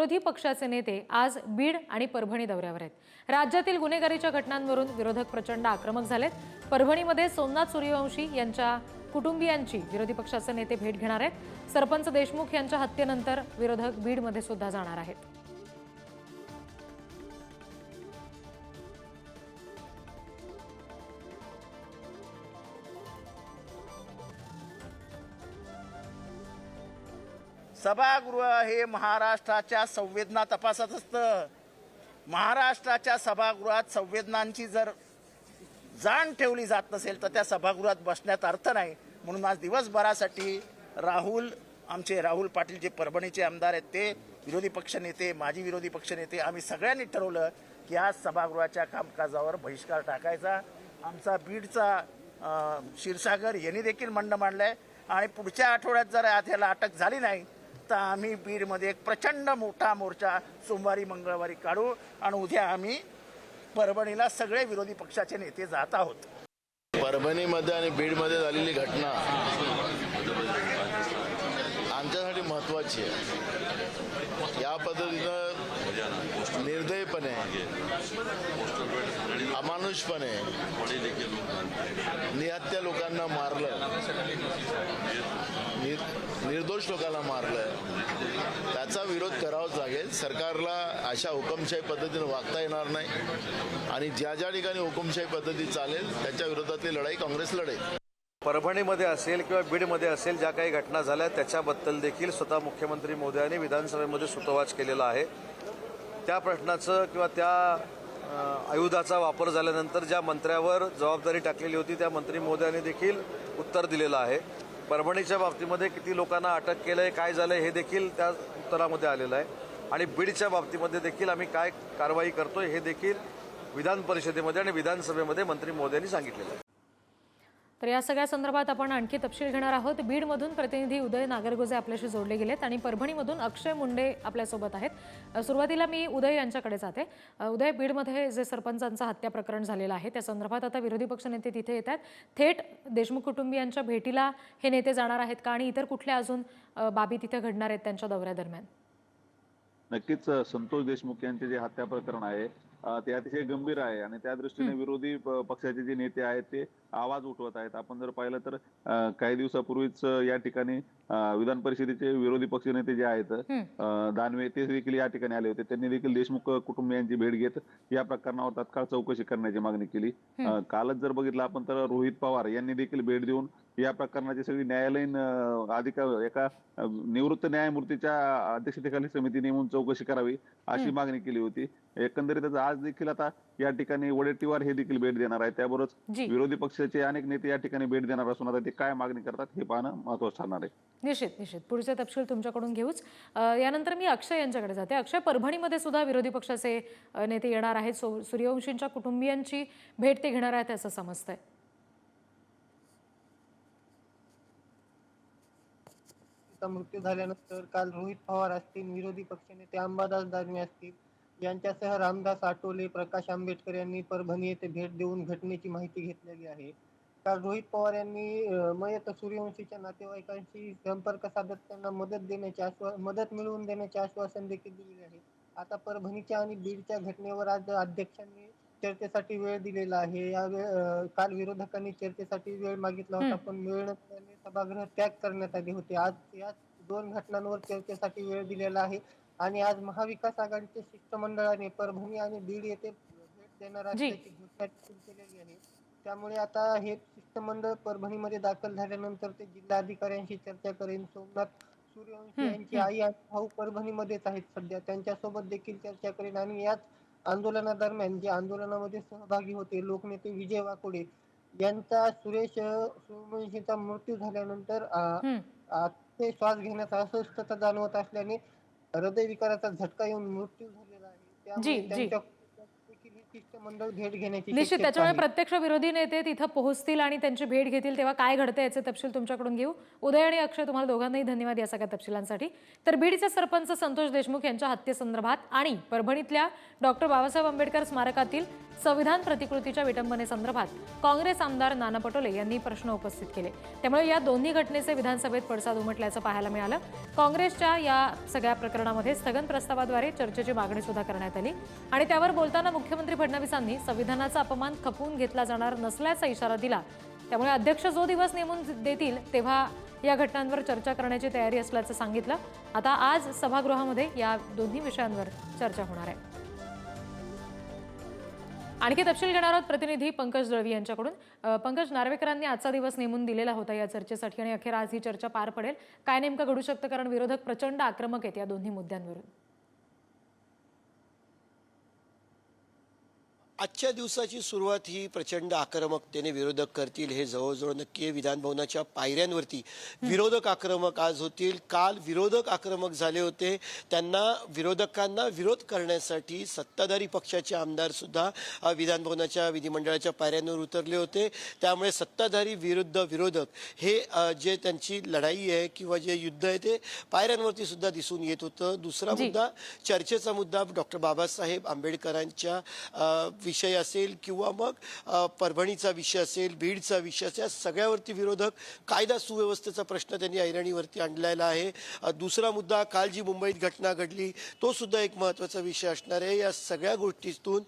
विरोधी पक्षाचे नेते आज बीड आणि परभणी दौऱ्यावर आहेत. राज्यातील गुन्हेगारीच्या घटनांवरून विरोधक प्रचंड आक्रमक झालेत. परभणीमध्ये सोमनाथ सूर्यवंशी यांच्या कुटुंबियांची विरोधी पक्षाचे नेते भेट घेणार आहेत. सरपंच देशमुख यांच्या हत्येनंतर विरोधक बीडमध्ये सुद्धा जाणार आहेत. सभागृह हे महाराष्ट्राच्या संवेदना तपासत असतं. महाराष्ट्राच्या सभागृहात संवेदनांची जर जाण ठेवली जात नसेल तर त्या सभागृहात बसण्यात अर्थ नाही. म्हणून आज दिवसभरासाठी राहुल आमचे राहुल पाटील जे परभणीचे आमदार आहेत ते विरोधी पक्षनेते माजी विरोधी पक्षनेते आम्ही सगळ्यांनी ठरवलं की आज सभागृहाच्या कामकाजावर बहिष्कार टाकायचा. आमचा बीडचा क्षीरसागर यांनी देखील मंड आहे आणि पुढच्या आठवड्यात जर आज याला अटक झाली नाही आता आम्ही बीडमध्ये एक प्रचंड मोठा मोर्चा सोमवारी मंगळवारी काढू आणि उद्या आम्ही परभणीला सगळे विरोधी पक्षाचे नेते जात आहोत. परभणीमध्ये आणि बीडमध्ये झालेली घटना आमच्यासाठी महत्वाची आहे. या पद्धतीनं निर्दयपणे अमानुषपणे निहत्या लोकांना मारलं. निर्दोष लोकांना मारलं त्याचा विरोध करावाच लागेल. सरकारला अशा हुकमशाही पद्धतीनं वागता येणार नाही. आणि ज्या ज्या ठिकाणी हुकमशाही पद्धती चालेल त्याच्या विरोधातली लढाई काँग्रेस लढेल. परभणीमध्ये असेल किंवा बीडमध्ये असेल ज्या काही घटना झाल्या त्याच्याबद्दल देखील स्वतः मुख्यमंत्री मोदी विधानसभेमध्ये सुतोवाच केलेला आहे. त्या प्रश्नाचं किंवा त्या आयुधाचा वापर झाल्यानंतर ज्या मंत्र्यावर जबाबदारी टाकलेली होती त्या मंत्री मोदी देखील उत्तर दिलेलं आहे. परभणीच्या बाबतीमध्ये किती लोकांना अटक केलं आहे काय झालं हे देखील त्या उत्तरामध्ये आलेलं आहे. आणि बीडच्या बाबतीमध्ये देखील आम्ही काय कारवाई करतोय हे देखील विधान परिषदेमध्ये आणि विधानसभेमध्ये मंत्री मोदयांनी सांगितलेलं आहे. तर या सगळ्या संदर्भात आपण आणखी तपशील घेणार आहोत. बीडमधून प्रतिनिधी उदय नागरगोजे आपल्याशी जोडले गेलेत आणि परभणीमधून अक्षय मुंडे आपल्यासोबत आहेत. सुरुवातीला मी उदय यांच्याकडे जाते. उदय बीडमध्ये जे सरपंचांचं हत्या प्रकरण झालेलं आहे त्या संदर्भात आता विरोधी पक्षनेते तिथे येतात थेट देशमुख कुटुंबियांच्या भेटीला हे नेते जाणार आहेत का आणि इतर कुठल्या अजून बाबी तिथे घडणार आहेत त्यांच्या दौऱ्यादरम्यान? नक्कीच संतोष देशमुख यांचे जे हत्या प्रकरण आहे ते अतिशय गंभीर आहे. आणि त्या दृष्टीने विरोधी पक्षाचे जे नेते आहेत ते आवाज उठवत आहेत. आपण जर पाहिलं तर काही दिवसापूर्वीच या ठिकाणी विधान परिषदेचे विरोधी पक्ष नेते जे आहेत दानवे ते देखील या ठिकाणी आले होते. त्यांनी देखील देशमुख कुटुंबियांची भेट घेत या प्रकरणावर तात्काळ चौकशी करण्याची मागणी केली. कालच जर बघितलं आपण तर रोहित पवार यांनी देखील भेट देऊन या प्रकरणाची सगळी न्यायालयीन अधिकार एका निवृत्त न्यायमूर्तीच्या अध्यक्षतेखाली समिती नेमून चौकशी करावी अशी मागणी केली होती. एकंदरीतच आज देखील आता या ठिकाणी वडेट्टीवार हे देखील भेट देणार आहे त्याबरोबरच जी. विरोधी पक्षाचे अनेक नेते या ठिकाणी भेट देणार असून आता ते काय मागणी करतात हे पाहणं महत्वाचं ठरणार आहे. निश्चित निश्चित. पुढचे तपशील तुमच्याकडून घेऊच. यानंतर मी अक्षय यांच्याकडे जाते. अक्षय परभणीमध्ये सुद्धा विरोधी पक्षाचे नेते येणार आहेत. सूर्यवंशींच्या कुटुंबियांची भेट ते घेणार आहेत असं समजतंय. यांचा मृत्यू झाल्यानंतर काल रोहित पवार असतील विरोधी पक्षनेते अंबादास दानवे असतील यांच्यासह रामदास आठवले प्रकाश आंबेडकर यांनी परभणी येथे भेट देऊन घटनेची माहिती घेतलेली आहे. काल रोहित पवार यांनी मयत सूर्यवंशीच्या नातेवाईकांशी संपर्क साधत त्यांना मदत देण्याचे आश्वा मदत मिळवून देण्याचे आश्वासन देखील दिलेले आहे. आता परभणीच्या आणि बीडच्या घटनेवर आज अध्यक्षांनी चर्चेसाठी वेळ दिलेला आहे. या काल विरोधकांनी चर्चेसाठी वेळ मागितला होता पण वेळ नसल्याने सभागृह त्याग करण्यात आले होते. आज या दोन घटनांवर चर्चेसाठी वेळ दिलेला आहे. आणि आज महाविकास आघाडीच्या शिष्टमंडळाने परभणी आणि बीड येथे भेट देणार. असल्याची घोषणा केलेली आहे. त्यामुळे आता हे शिष्टमंडळ परभणीमध्ये दाखल झाल्यानंतर ते जिल्हाधिकाऱ्यांशी चर्चा करेन. सोमनाथ सूर्यवंशी यांची आई आणि भाऊ परभणीमध्येच आहेत सध्या. त्यांच्यासोबत देखील चर्चा करेन. आणि याच आंदोलनादरम्यान जे आंदोलनामध्ये सहभागी होते लोकनेते विजय वाकोडे यांचा सुरेश सूर्यवंशीचा मृत्यू झाल्यानंतर ते श्वास घेण्यास अस्वस्थता जाणवत असल्याने हृदयविकाराचा झटका येऊन मृत्यू झालेला आहे त्यामुळे. त्यांच्या कुटुंबात देखील देखील हे शिष्टमंडळ भेट घेण्याची निश्चित त्याच्यामुळे. प्रत्यक्ष विरोधी नेते तिथं पोहोचतील आणि त्यांची भेट घेतील तेव्हा काय घडतं याचे तपशील तुमच्याकडून घेऊ. उदय आणि अक्षय तुम्हाला दोघांनाही धन्यवाद या सगळ्या तपशिलांसाठी. तर बीडचे सरपंच संतोष देशमुख यांच्या हत्येसंदर्भात आणि परभणीतल्या डॉक्टर बाबासाहेब आंबेडकर स्मारकातील संविधान प्रतिकृतीच्या विटंबनेसंदर्भात काँग्रेस आमदार नाना पटोले यांनी प्रश्न उपस्थित केले. त्यामुळे या दोन्ही घटनेचे विधानसभेत पडसाद उमटल्याचं पाहायला मिळालं. काँग्रेसच्या या सगळ्या प्रकरणामध्ये स्थगन प्रस्तावाद्वारे चर्चेची मागणी सुद्धा करण्यात आली. आणि त्यावर बोलताना मुख्यमंत्री फडणवीसांनी संविधानाचा अपमान खपवून घेतला जाणार नसल्याचा इशारा दिला. त्यामुळे अध्यक्ष जो दिवस नेमून देतील तेव्हा या घटनांवर चर्चा करण्याची तयारी असल्याचं सांगितलं. आता आज सभागृहामध्ये या दोन्ही विषयांवर चर्चा होणार आहे. आणखी तपशील घेणार आहोत प्रतिनिधी पंकज दळवी यांच्याकडून. पंकज नार्वेकरांनी आजचा दिवस नेमून दिलेला होता या चर्चेसाठी आणि अखेर आज ही चर्चा पार पडेल. काय नेमकं घडू शकतं? कारण विरोधक प्रचंड आक्रमक आहेत या दोन्ही मुद्द्यांवरून. आजच्या दिवसाची सुरुवात ही प्रचंड आक्रमकतेने विरोधक करतील. हे जवळजवळ नक्की आहे. विधानभवनाच्या पायऱ्यांवरती विरोधक आक्रमक आज होतील. काल विरोधक आक्रमक झाले होते. त्यांना विरोधकांना विरोध करण्यासाठी सत्ताधारी पक्षाचे आमदार सुद्धा अ, विधानभवनाच्या विधिमंडळाच्या पायऱ्यांवर उतरले होते. त्यामुळे सत्ताधारी विरुद्ध विरोधक हे जे त्यांची लढाई आहे किंवा जे युद्ध आहे ते पायऱ्यांवरती सुद्धा दिसून येत होतं. दुसरा. मुद्दा चर्चेचा मुद्दा डॉक्टर बाबासाहेब आंबेडकरांच्या विषय असेल किंवा मग परभणीचा विषय असेल बीडचा विषय असेल या सगळ्यावरती विरोधक कायदा सुव्यवस्थेचा प्रश्न त्यांनी ऐरणीवरती आणलेला आहे. दुसरा मुद्दा काल जी मुंबईत घटना घडली तो सुद्धा एक महत्त्वाचा विषय असणार आहे. या सगळ्या गोष्टीतून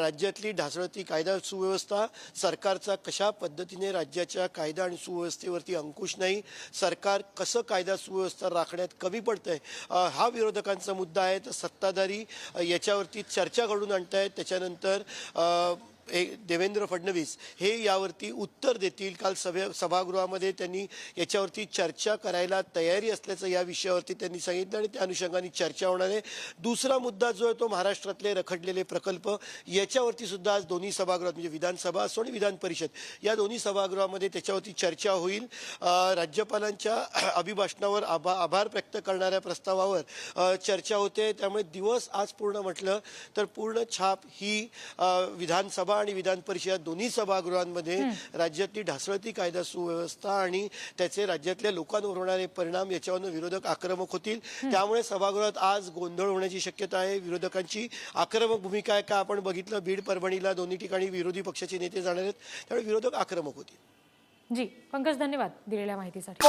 राज्यातली ढासळती कायदा सुव्यवस्था सरकारचा कशा पद्धतीने राज्याच्या कायदा आणि सुव्यवस्थेवरती अंकुश नाही सरकार कसं कायदा सुव्यवस्था राखण्यात कमी पडतंय हा विरोधकांचा मुद्दा आहे. तर सत्ताधारी याच्यावरती चर्चा घडून आणतायत. त्याच्यानंतर Uh, देवेंद्र फडणवीस हे यावरती उत्तर देतील. काल सभे सभागृहामध्ये त्यांनी याच्यावरती चर्चा करायला तयारी असल्याचं या विषयावरती त्यांनी सांगितलं आणि त्या अनुषंगाने चर्चा होणार आहे. दुसरा मुद्दा जो आहे तो महाराष्ट्रातले रखडलेले प्रकल्प याच्यावरती सुद्धा आज दोन्ही सभागृहात म्हणजे विधानसभा असो आणि विधान परिषद या दोन्ही सभागृहामध्ये त्याच्यावरती चर्चा होईल. राज्यपालांच्या अभिभाषणावर आभा आभार व्यक्त करणाऱ्या प्रस्तावावर चर्चा होते. त्यामुळे दिवस आज पूर्ण म्हटलं तर पूर्ण छाप ही विधानसभा आणि विधान परिषद दोन्ही सभागृहांमध्ये राज्यातली ढासळती कायदा सुव्यवस्था आणि त्याचे राज्यातल्या लोकांवर होणारे परिणाम याच्यावरनं विरोधक आक्रमक होतील. त्यामुळे सभागृहात आज गोंधळ होण्याची शक्यता आहे. विरोधकांची आक्रमक भूमिका आहे का? आपण बघितलं बीड परभणीला दोन्ही ठिकाणी विरोधी पक्षाचे नेते जाणार आहेत. त्यामुळे विरोधक आक्रमक होतील. जी पंकज धन्यवाद दिलेल्या माहितीसाठी.